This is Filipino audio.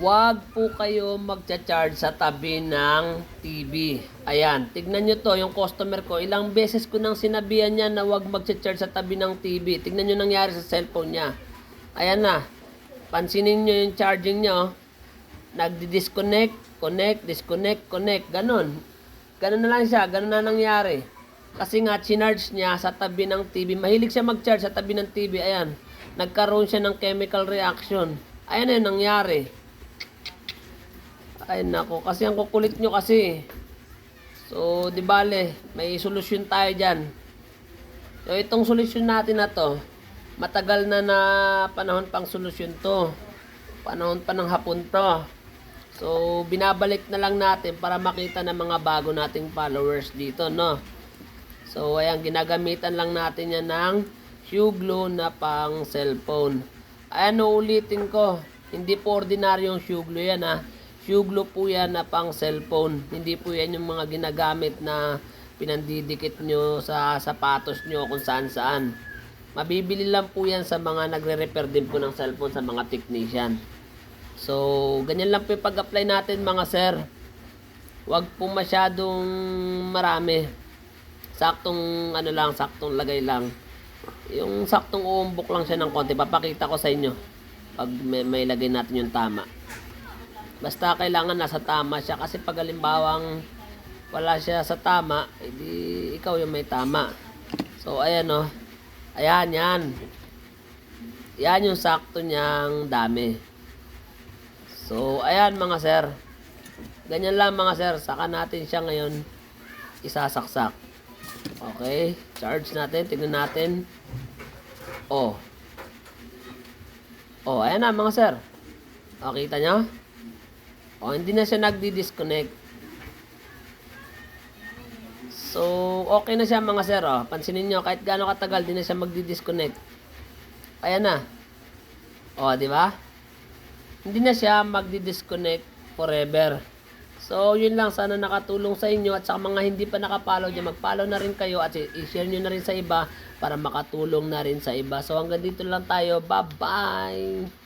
Huwag po kayo magcha-charge sa tabi ng TV. Ayan, tignan nyo to, yung customer ko, ilang beses ko nang sinabihan niya na huwag magcha-charge sa tabi ng TV. Tignan nyo nangyari sa cellphone niya. Ayan na, pansinin nyo yung charging nyo. Nagdi-disconnect, connect, disconnect, connect, ganon. Ganon na lang siya, ganon na nangyari. Kasi nga, chinarge niya sa tabi ng TV. Mahilig siya mag-charge sa tabi ng TV. Ayan, nagkaroon siya ng chemical reaction. Ayan na yung nangyari. Ay nako, kasi ang kukulit nyo kasi. So, di bale, may solusyon tayo dyan. So, itong solusyon natin na to, matagal na na panahon pang solusyon to. Panahon pa ng hapon to. So, binabalik na lang natin para makita ng mga bago nating followers dito, no? So, ayan, ginagamitan lang natin yan ng Hue Glow na pang cellphone. Ayan, ulitin ko. Hindi po ordinaryong Hue Glow yan, ha. Hue Glow po yan na pang cellphone. Hindi po yan yung mga ginagamit na pinandidikit nyo sa sapatos nyo kung saan saan. Mabibili lang po yan sa mga nagre-repair din po ng cellphone sa mga technician. So, ganyan lang po yung pag-apply natin mga sir. Huwag po masyadong marami. Saktong ano lang, saktong lagay lang. Yung saktong uumbok lang siya ng konti. Papakita ko sa inyo pag may, may lagay natin yung tama. Basta kailangan nasa tama siya kasi pag halimbawang wala siya sa tama, edi ikaw yung may tama. So ayan oh. Ayan yan. Yan yung sakto niyang dami. So ayan mga sir. Ganyan lang mga sir. Saka natin siya ngayon isasaksak. Okay. Charge natin. Tignan natin. Oh. Oh, ayan na mga sir. O, kita nyo? O, hindi na siya nagdi-disconnect. So, okay na siya mga sir. O, pansinin nyo, kahit gaano katagal, di na siya magdi-disconnect. Ayan na. O, di ba? Hindi na siya magdi-disconnect forever. So, yun lang. Sana nakatulong sa inyo. At sa mga hindi pa nakapollow dyan, mag-follow na rin kayo at i-share nyo na rin sa iba para makatulong na rin sa iba. So, hanggang dito lang tayo. Bye-bye!